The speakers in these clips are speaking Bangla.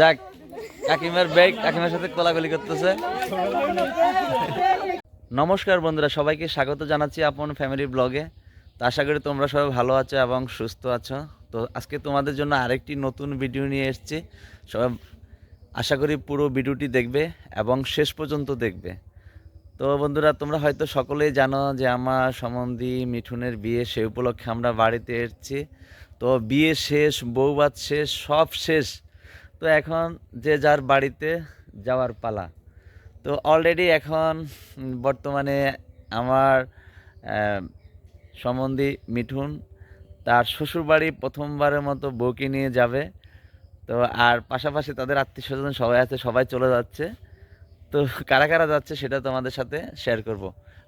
যাক, কাকিমার ব্যাগ কাকিমার সাথে কোলাগুলি করতেছে। নমস্কার বন্ধুরা, সবাইকে স্বাগত জানাচ্ছি আপন ফ্যামিলি ব্লগে তো আশা করি তোমরা সবাই ভালো আছো এবং সুস্থ আছো। তো আজকে তোমাদের জন্য আরেকটি নতুন ভিডিও নিয়ে এসেছি। সবাই আশা করি পুরো ভিডিওটি দেখবে এবং শেষ পর্যন্ত দেখবে। তো বন্ধুরা, তোমরা হয়তো সকলেই জানো যে আমার সম্বন্ধী মিঠুনের বিয়ে সে উপলক্ষে আমরা বাড়িতে এসেছি। তো বিয়ে শেষ বৌভাত শেষ, সব শেষ। তো এখন যে যার বাড়িতে যাওয়ার পালা। তো অলরেডি এখন বর্তমানে আমার সম্বন্ধী মিঠুন তার শ্বশুরবাড়ি প্রথমবারের মতো বউকে নিয়ে যাবে। তো আর পাশাপাশি তাদের আত্মীয় স্বজন সবাই আছে, সবাই চলে যাচ্ছে। তো কারা কারা যাচ্ছে সেটা তোমাদের সাথে শেয়ার করব।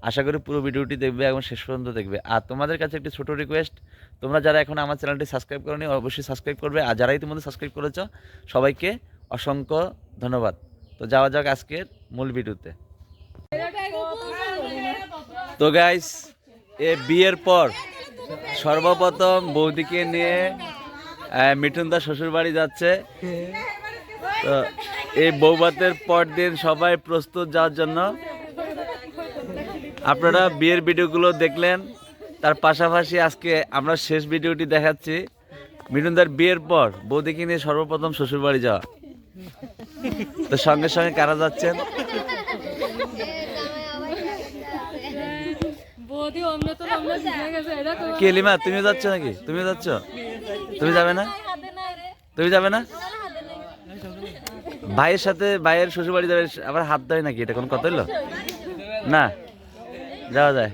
আশা করি পুরো ভিডিওটি দেখবে এবং শেষ পর্যন্ত দেখবে। আর তোমাদের কাছে একটি ছোট রিকোয়েস্ট তোমরা যারা এখন আমার চ্যানেলটি সাবস্ক্রাইব করনি, অবশ্যই সাবস্ক্রাইব করবে। আর যারা ইতিমধ্যে সাবস্ক্রাইব করেছ, সবাইকে অসংখ্য ধন্যবাদ। তো যাওয়া যাক আজকের মূল ভিডিওতে। তো গাইস এ বিয়ের পর সর্বপ্রথম বৌদিকে নিয়ে মিঠুন দা শ্বশুর বাড়ি যাচ্ছে। তো এই বৌভাতের পর দিন সবাই প্রস্তুত যাওয়ার জন্য। আপনারা বিয়ের ভিডিওগুলো দেখলেন তার পাশাপাশি আজকে আমরা শেষ ভিডিওটি দেখাচ্ছি। মিঠুনদার বিয়ের পর বৌদিকে নিয়ে সর্বপ্রথম শ্বশুরবাড়ি যাওয়া। তো সঙ্গে সঙ্গে কারা যাচ্ছেন? বৌদি অন্য তো আমরা শিখে গেছে এটা তো কি লিমা তুমিও যাচ্ছ নাকি? তুমিও যাচ্ছ? তুমি যাবে না? তুমি যাবে না? ভাইয়ের সাথে ভাইয়ের শ্বশুর বাড়ি যাবে, আবার হাত দেয় নাকি? এটা কোন কথা হইল? না? যাওয়া যায়।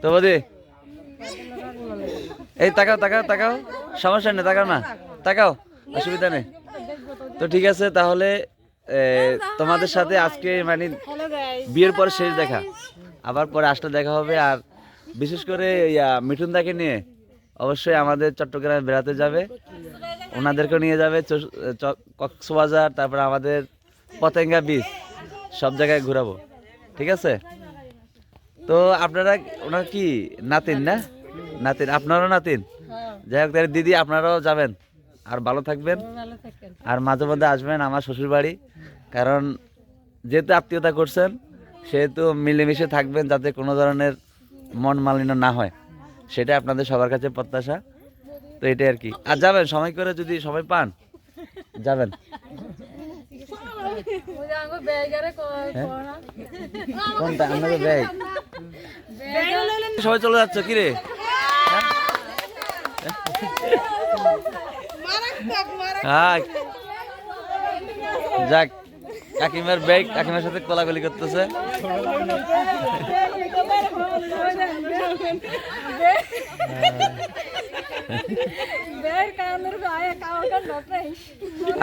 তো বৌদি, এই তাকাও তাকাও তাকাও। সমস্যা নেই, তাকাও না। তাকাও, অসুবিধা নেই। তো ঠিক আছে, তাহলে তোমাদের সাথে আজকে মানে বিয়ের পরে শেষ দেখা। আবার পরে আসলে দেখা হবে, আর বিশেষ করে মিঠুন দাকে নিয়ে। অবশ্যই আমাদের চট্টগ্রামে বেড়াতে যাবে। ওনাদেরকে নিয়ে যাবে কক্সবাজার, তারপরে আমাদের পতেঙ্গা বিচ সব জায়গায় ঘোরাবো। ঠিক আছে? তো আপনারা, ওনার কি, নাতিন না? নাতিন, আপনারও নাতিন? যাই হোক দিদি, আপনারাও যাবেন। আর ভালো থাকবেন। আর মাঝে মধ্যে আসবেন আমার শ্বশুর বাড়ি কারণ যেহেতু আত্মীয়তা করছেন, সেহেতু মিলেমিশে থাকবেন যাতে কোনো ধরনের মন মালিন্য না হয়। সেটা আপনাদের সবার কাছে প্রত্যাশা। তো এটাই আর কি। আর যাবেন, সময় করে যদি সময় পান, যাবেন? করা ব্যাগ। সবাই চলে যাচ্ছে, কি রে? হ্যাঁ। যাক, কাকিমার ব্যাগ, কাকিমার সাথে কোলাগুলি করতেছে।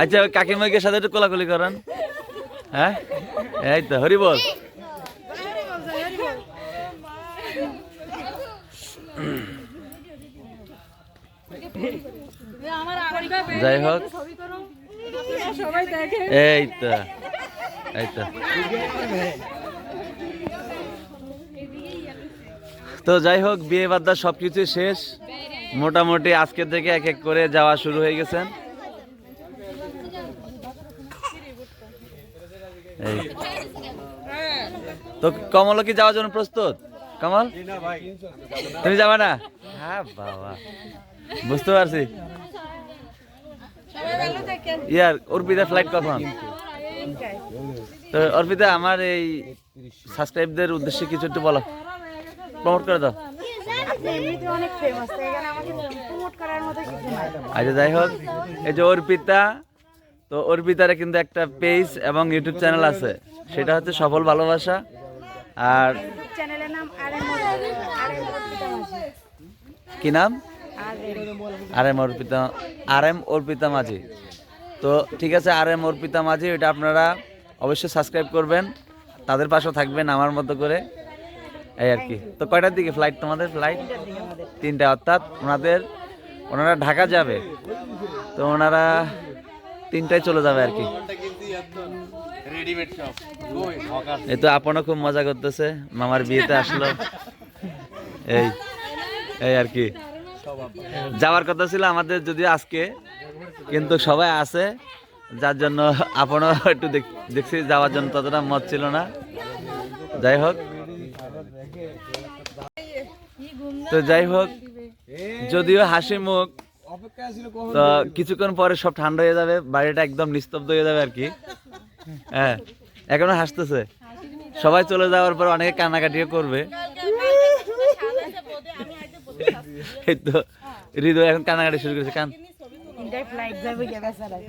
আচ্ছা ওই কাকিমাকে সাথে একটু কোলাকুলি করেন। হ্যাঁ? এই তো, হরি বল। যাই হোক। এই তো এই তো। তো যাই হোক, বিয়ে বাদ্দা সব কিছু শেষ। মোটামুটি আজকে থেকে এক এক করে যাওয়া শুরু হয়ে এই। তো কমল কি যাওয়ার জন্য প্রস্তুত? কমল? তুমি যাবে না? হ্যাঁ বাবা। বুঝতে পারছি। ইয়ার, অর্পিতা ফ্লাইট কখন? তো অর্পিতা, আমার এই সাবস্ক্রাইবদের উদ্দেশ্যে কিছু একটু বলো। প্রমোট করে দাও। আচ্ছা যাই হোক, এই যে অর্পিতা, তো অর্পিতার কিন্তু একটা পেজ এবং ইউটিউব চ্যানেল আছে। সেটা হচ্ছে সফল ভালোবাসা। আর কি নাম? R M Arpita R M Arpita Majhi. তো ঠিক আছে আর এম অর্পিতা মাঝি, এটা আপনারা অবশ্যই সাবস্ক্রাইব করবেন। তাদের পাশেও থাকবেন আমার মতো করে। এই আর কি। তো কয়টার দিকে ফ্লাইট তোমাদের? ফ্লাইট তিনটা অর্থাৎ ওনাদের ওনারা ঢাকা যাবে। তো ওনারা তিনটায় চলে যাবে আর কি। এই তো আপনও খুব মজা করতেছে। মামার বিয়েতে আসলো। এই এই আর কি। যাওয়ার কথা ছিল আমাদের যদি আজকে কিন্তু সবাই আছে। যার জন্য আপনও একটু দেখ- দেখছি যাওয়ার জন্য ততটা মত ছিল না। যাই হোক। তো যাই হোক যদিও হাসি মুখ তো কিছুক্ষণ পরে সব ঠান্ডা হয়ে যাবে বাড়িটা একদম নিস্তব্ধ হয়ে যাবে আর কি। হ্যাঁ এখনও হাসতেছে। সবাই চলে যাওয়ার পর অনেকে কান্নাকাটিও করবে। এই তো হৃদয় এখন কান্নাকাটি শুরু করেছে কান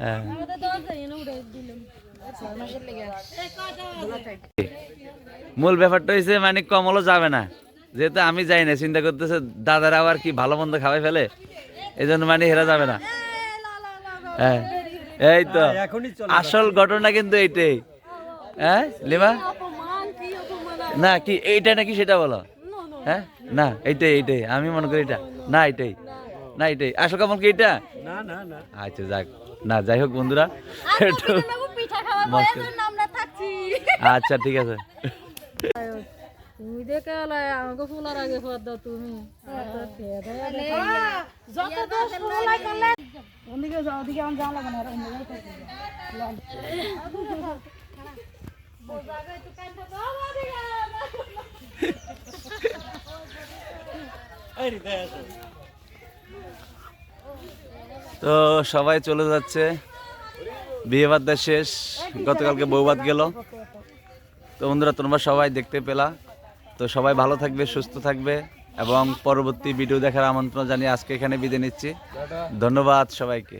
হ্যাঁ। মূল ব্যাপারটা হয়েছে মানে কমলও যাবে না। যেহেতু আমি যাই না চিন্তা করতেছে দাদারা আবার কি ভালো মন্দ খাওয়াই ফেলে? এই জন্য মানে হেরা যাবে না। হ্যাঁ এই তো। আসল ঘটনা কিন্তু এইটাই। হ্যাঁ লিমা? অপমান কি অপমান না কি এইটা নাকি সেটা বলো? হ্যাঁ না এইটাই এইটাই। আমি মনে করি এটা। না এটাই না এটাই আসল কমল কি এটা না না না। আচ্ছা যাক। না যাই হোক বন্ধুরা। একটু আচ্ছা ঠিক আছে। তুমি দেখে আমাকে ফুলার আগে ফোর দাও তুমি। ওদিকে যাও ওদিকে আমার যাওয়া লাগে না। তো সবাই চলে যাচ্ছে। বিয়ে বাদ শেষ, গতকালকে বৌবাদ গেল। তো বন্ধুরা, তোমরা সবাই দেখতে পেলা। তো সবাই ভালো থাকবে, সুস্থ থাকবে এবং পরবর্তী ভিডিও দেখার আমন্ত্রণ জানিয়ে আজকে এখানে বিদায় নিচ্ছি। ধন্যবাদ সবাইকে।